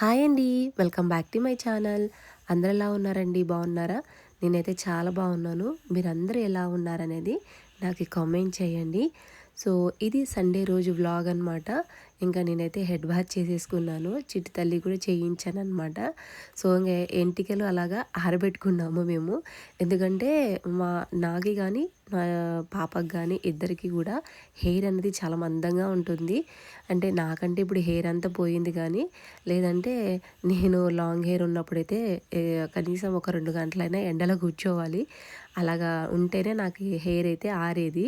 Hi అండి. Welcome back to my channel. అందరు ఎలా ఉన్నారండి? బాగున్నారా? నేనైతే చాలా బాగున్నాను. మీరందరూ ఎలా ఉన్నారనేది నాకు కామెంట్ చేయండి. సో ఇది సండే రోజు వ్లాగ్ అనమాట ఇంకా నేనైతే హెడ్ బాత్ చేసేసుకున్నాను. చిట్టి తల్లి కూడా చేయించాను అనమాట సో ఇంకా ఎంటికలు అలాగా ఆరబెట్టుకున్నాము మేము. ఎందుకంటే మా నాకి కానీ మా పాపకి కానీ ఇద్దరికి కూడా హెయిర్ అనేది చాలా మందంగా ఉంటుంది. అంటే నాకంటే ఇప్పుడు హెయిర్ అంతా పోయింది కానీ లేదంటే నేను లాంగ్ హెయిర్ ఉన్నప్పుడైతే కనీసం ఒక రెండు గంటలైనా ఎండలో కూర్చోవాలి. అలాగా ఉంటేనే నాకు హెయిర్ అయితే ఆరేది.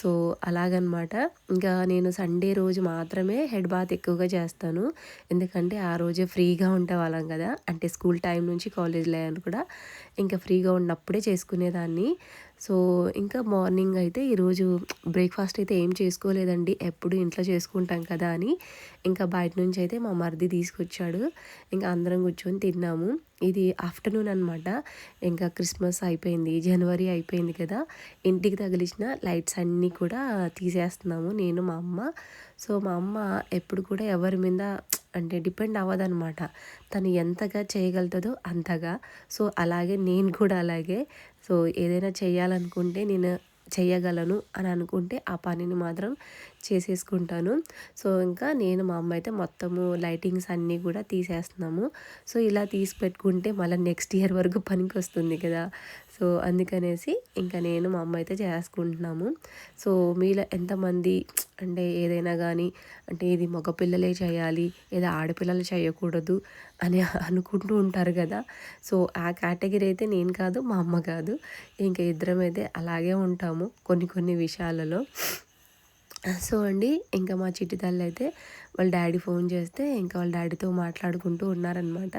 సో అలాగనమాట. ఇంకా నేను సండే రోజు మాత్రమే హెడ్ బాత్ ఎక్కువగా చేస్తాను. ఎందుకంటే ఆ రోజే ఫ్రీగా ఉంటే వాళ్ళం కదా. అంటే స్కూల్ టైం నుంచి కాలేజ్ లేని కూడా ఇంకా ఫ్రీగా ఉన్నప్పుడే చేసుకునేదాన్ని. సో ఇంకా మార్నింగ్ అయితే ఈరోజు బ్రేక్ఫాస్ట్ అయితే ఏం చేసుకోలేదండి. ఎప్పుడు ఇంట్లో చేసుకుంటాం కదా అని. ఇంకా బయట నుంచి అయితే మా మరిది తీసుకొచ్చాడు. ఇంకా అందరం కూర్చొని తిన్నాము. ఇది ఆఫ్టర్నూన్ అనమాట ఇంకా క్రిస్మస్ అయిపోయింది జనవరి అయిపోయింది కదా. ఇంటికి తగిలిచిన లైట్స్ అన్నీ కూడా తీసేస్తున్నాము నేను మా అమ్మ. సో మా అమ్మ ఎప్పుడు కూడా ఎవరి మీద అంటే డిపెండ్ అవ్వదనమాట తను ఎంతగా చేయగలుగుతుందో అంతగా. సో అలాగే నేను కూడా అలాగే. సో ఏదైనా చేయాలనుకుంటే నేను చేయగలను అని అనుకుంటే ఆ పనిని మాత్రం చేసేసుకుంటాను. సో ఇంకా నేను మా అమ్మ అయితే మొత్తము లైటింగ్స్ అన్నీ కూడా తీసేస్తున్నాము. సో ఇలా తీసి పెట్టుకుంటే మళ్ళీ నెక్స్ట్ ఇయర్ వరకు పనికి వస్తుంది కదా. సో అందుకనేసి ఇంకా నేను మా అమ్మ అయితే చేసుకుంటున్నాము సో మీలో ఎంతమంది అంటే ఏదైనా కానీ అంటే ఇది మగపిల్లలే చేయాలి లేదా ఆడపిల్లలు చేయకూడదు అని అనుకుంటూ ఉంటారు కదా. సో ఆ కేటగిరీ అయితే నేను కాదు మా అమ్మ కాదు. ఇంకా ఇద్దరం అయితే అలాగే ఉంటాము కొన్ని కొన్ని విషయాలలో. సో అండి ఇంకా మా చిట్టి తల్లి అయితే వాళ్ళ డాడీ ఫోన్ చేస్తే ఇంకా వాళ్ళ డాడీతో మాట్లాడుకుంటూ ఉన్నారనమాట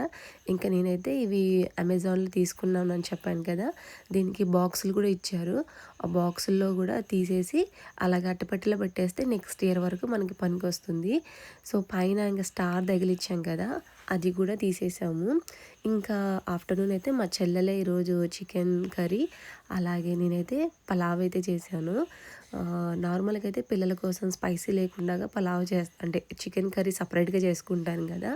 ఇంకా నేనైతే ఇవి అమెజాన్లో తీసుకున్నాను అని చెప్పాను కదా దీనికి బాక్సులు కూడా ఇచ్చారు. ఆ బాక్సుల్లో కూడా తీసేసి అలాగ అట్టపెట్టెలో పెట్టేస్తే నెక్స్ట్ ఇయర్ వరకు మనకి పనికి వస్తుంది సో పైన ఇంకా స్టార్ తగిలిచ్చాం కదా అది కూడా తీసేసాము. ఇంకా ఆఫ్టర్నూన్ అయితే మా చెల్లెలే ఈరోజు చికెన్ కర్రీ అలాగే నేనైతే పలావ్ అయితే చేశాను. నార్మల్గా అయితే పిల్లల కోసం స్పైసీ లేకుండా పలావ్ చేస్తా అంటే చికెన్ కర్రీ సపరేట్గా చేసుకుంటాను కదా.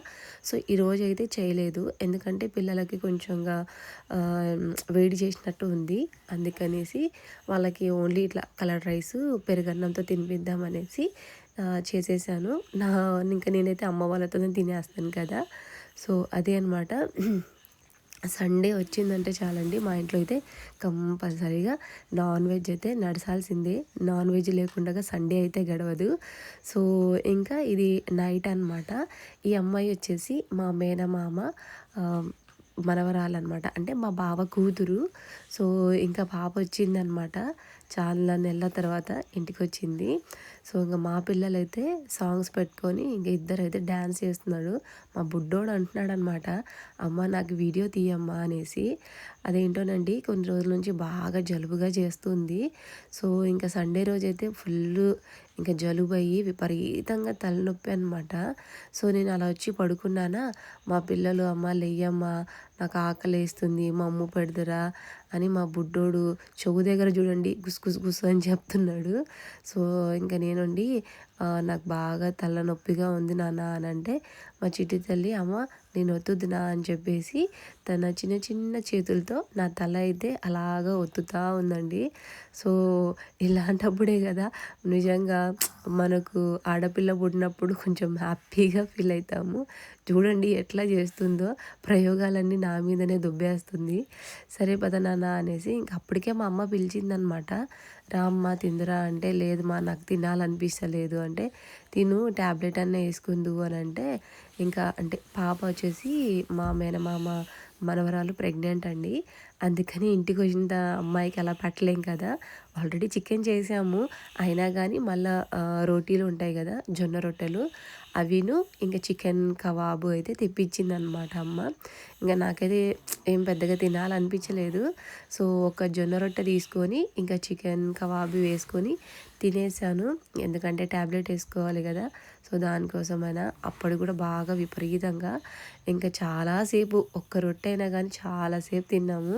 సో ఈరోజు అయితే చేయలేదు. ఎందుకంటే పిల్లలకి కొంచెంగా వేడి చేసినట్టు ఉంది. అందుకనేసి వాళ్ళకి ఓన్లీ ఇట్లా కలర్ రైస్ పెరుగన్నంతో తినిపిద్దామనేసి చేసేసాను. నా ఇంకా నేనైతే అమ్మ వాళ్ళతోనే తినేస్తాను కదా. సో అదే అనమాట సండే వచ్చిందంటే చాలండి. మా ఇంట్లో అయితే కంపల్సరీగా నాన్ వెజ్ అయితే నడసాల్సిందే. నాన్ వెజ్ లేకుండా సండే అయితే గడవదు. సో ఇంకా ఇది నైట్ అనమాట ఈ అమ్మాయి వచ్చేసి మా మేనమామ మనవరాలన్నమాట అంటే మా బావ కూతురు. సో ఇంకా పాప వచ్చిందనమాట. చాలా నెలల తర్వాత ఇంటికి వచ్చింది సో ఇంకా మా పిల్లలైతే సాంగ్స్ పెట్టుకొని ఇంకా ఇద్దరు అయితే డ్యాన్స్ చేస్తున్నాడు. మా బుడ్డోడు అంటున్నాడు అనమాట అమ్మ నాకు వీడియో తీయమ్మా అనేసి. అదేంటోనండి కొన్ని రోజుల నుంచి బాగా జలుబుగా చేస్తుంది. సో ఇంకా సండే రోజు అయితే ఫుల్ ఇంకా జలుబు అయ్యి విపరీతంగా తలనొప్పి అనమాట సో నేను అలా వచ్చి పడుకున్నానా? మా పిల్లలు అమ్మ లేయమ్మ నాకు ఆకలి వేస్తుంది మా అమ్మ పెడదురా అని మా బుడ్డోడు చెవు దగ్గర చూడండి గుస్ గుస్ గుస్ అని చెప్తున్నాడు. సో ఇంకా నేనండి నాకు బాగా తలనొప్పిగా ఉంది నాన్న అని అంటే మా చిట్టి తల్లి అమ్మ నేను ఒత్తుద్దునా అని చెప్పేసి తన చిన్న చిన్న చేతులతో నా తల అయితే అలాగా ఒత్తుతా ఉందండి. సో ఇలాంటప్పుడే కదా నిజంగా మనకు ఆడపిల్ల పుట్టినప్పుడు కొంచెం హ్యాపీగా ఫీల్ అవుతాము చూడండి ఎట్లా చేస్తుందో ప్రయోగాలన్నీ నా మీదనే దుబ్బేస్తుంది. సరే పద నాన్న అనేసి ఇంక అప్పటికే మా అమ్మ పిలిచిందనమాట. రామ్మ తిందురా అంటే లేదు మా నాకు తినాలనిపిస్తలేదు అంటే తిను ట్యాబ్లెట్ అన్న వేసుకుందు అని అంటే ఇంకా అంటే పాప వచ్చేసి మా మేనమామ మనవరాలు ప్రెగ్నెంట్ అండి. అందుకని ఇంటికి వచ్చిన అమ్మాయికి అలా పెట్టలేం కదా. ఆల్రెడీ చికెన్ చేసాము. అయినా కానీ మళ్ళీ రోటీలు ఉంటాయి కదా జొన్న రొట్టెలు. అవిను ఇంకా చికెన్ కబాబు అయితే తెప్పించింది అనమాట అమ్మ. ఇంకా నాకైతే ఏం పెద్దగా తినాలనిపించలేదు. సో ఒక జొన్న రొట్టె తీసుకొని ఇంకా చికెన్ కబాబు వేసుకొని తినేసాను. ఎందుకంటే ట్యాబ్లెట్ వేసుకోవాలి కదా. సో దానికోసమైనా అప్పుడు కూడా బాగా విపరీతంగా. ఇంకా చాలాసేపు ఒక్క రొట్టె అయినా కానీ చాలాసేపు తిన్నాము.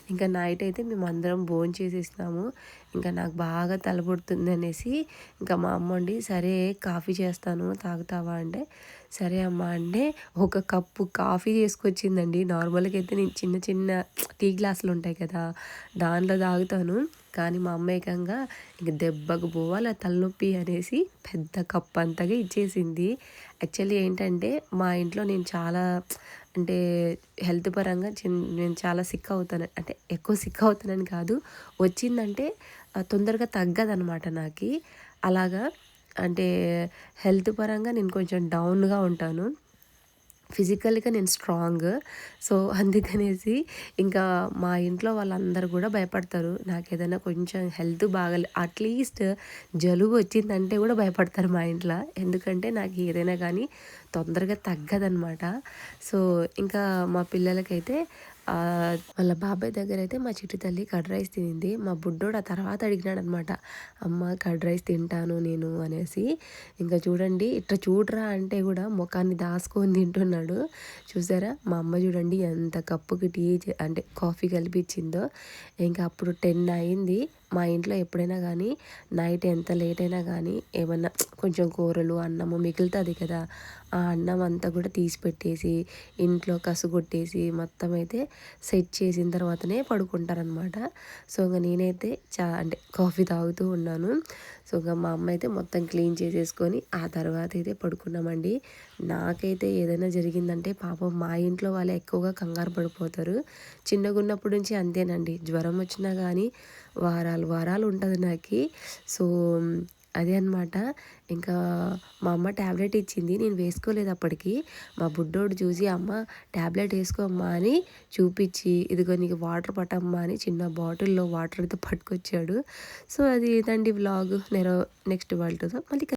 ఇంకా నైట్ అయితే మేము అందరం భోజనం చేసేసినాము. ఇంకా నాకు బాగా తలపడుతుంది అనేసి ఇంకా మా అమ్మ అండి సరే కాఫీ చేస్తాను తాగుతావా? అంటే సరే అమ్మ అంటే ఒక కప్పు కాఫీ చేసుకొచ్చిందండి నార్మల్గా అయితే నేను చిన్న చిన్న టీ గ్లాసులు ఉంటాయి కదా దాంట్లో తాగుతాను. కానీ మా అమ్మ ఏకంగా ఇంక దెబ్బకు పోవాలి తలనొప్పి అనేసి పెద్ద కప్పు అంతగా ఇచ్చేసింది. యాక్చువల్లీ ఏంటంటే మా ఇంట్లో నేను చాలా అంటే హెల్త్ పరంగా చిన్ నేను చాలా సిక్ అవుతాను. అంటే ఎక్కువ సిక్ అవుతున్నాను కాదు. వచ్చిందంటే తొందరగా తగ్గదనమాట నాకు. అలాగా అంటే హెల్త్ పరంగా నేను కొంచెం డౌన్గా ఉంటాను. ఫిజికల్గా నేను స్ట్రాంగ్. సో అందుకనేసి ఇంకా మా ఇంట్లో వాళ్ళందరూ కూడా భయపడతారు. నాకు ఏదైనా కొంచెం హెల్త్ బాగాలే అట్లీస్ట్ జలుబు వచ్చిందంటే కూడా భయపడతారు మా ఇంట్లో. ఎందుకంటే నాకు ఏదైనా కానీ తొందరగా తగ్గదనమాట సో ఇంకా మా పిల్లలకైతే వాళ్ళ బాబాయ్ దగ్గర అయితే మా చిట్టి తల్లి కర్డ్ రైస్ తినింది. మా బుడ్డోడు ఆ తర్వాత అడిగినాడు అనమాట అమ్మ కర్డ్ రైస్ తింటాను నేను అనేసి. ఇంకా చూడండి ఇట్లా చూడరా అంటే కూడా ముఖాన్ని దాసుకొని తింటున్నాడు. చూసారా? మా అమ్మ చూడండి ఎంత కప్పుకి టీ అంటే కాఫీ కలిపించిందో ఇంకా అప్పుడు టెన్ అయింది. మా ఇంట్లో ఎప్పుడైనా కానీ నైట్ ఎంత లేట్ అయినా కానీ ఏమన్నా కొంచెం కూరలు అన్నము మిగులుతుంది కదా ఆ అన్నం అంతా కూడా తీసి పెట్టేసి ఇంట్లో కసుగొట్టేసి మొత్తం అయితే సెట్ చేసిన తర్వాతనే పడుకుంటారనమాట సో ఇంకా నేనైతే చా అంటే కాఫీ తాగుతూ ఉన్నాను. సో ఇంకా మా అమ్మ అయితే మొత్తం క్లీన్ చేసేసుకొని ఆ తర్వాత అయితే పడుకున్నామండి. నాకైతే ఏదైనా జరిగిందంటే పాపం మా ఇంట్లో వాళ్ళు ఎక్కువగా కంగారు పడిపోతారు. చిన్నగా ఉన్నప్పటి నుంచి అంతేనండి. జ్వరం వచ్చినా కానీ వారాలు వారాలు ఉంటుంది నాకు. సో అదే అనమాట ఇంకా మా అమ్మ ట్యాబ్లెట్ ఇచ్చింది. నేను వేసుకోలేదు అప్పటికి. మా బుడ్డోడు చూసి అమ్మ ట్యాబ్లెట్ వేసుకోమ్మా అని చూపించి ఇదిగో నీకు వాటర్ పట్టమ్మా అని చిన్న బాటిల్లో వాటర్తో పట్టుకొచ్చాడు. సో అది ఇదండి వ్లాగ్. నేను నెక్స్ట్ వాళ్ళతో మళ్ళీ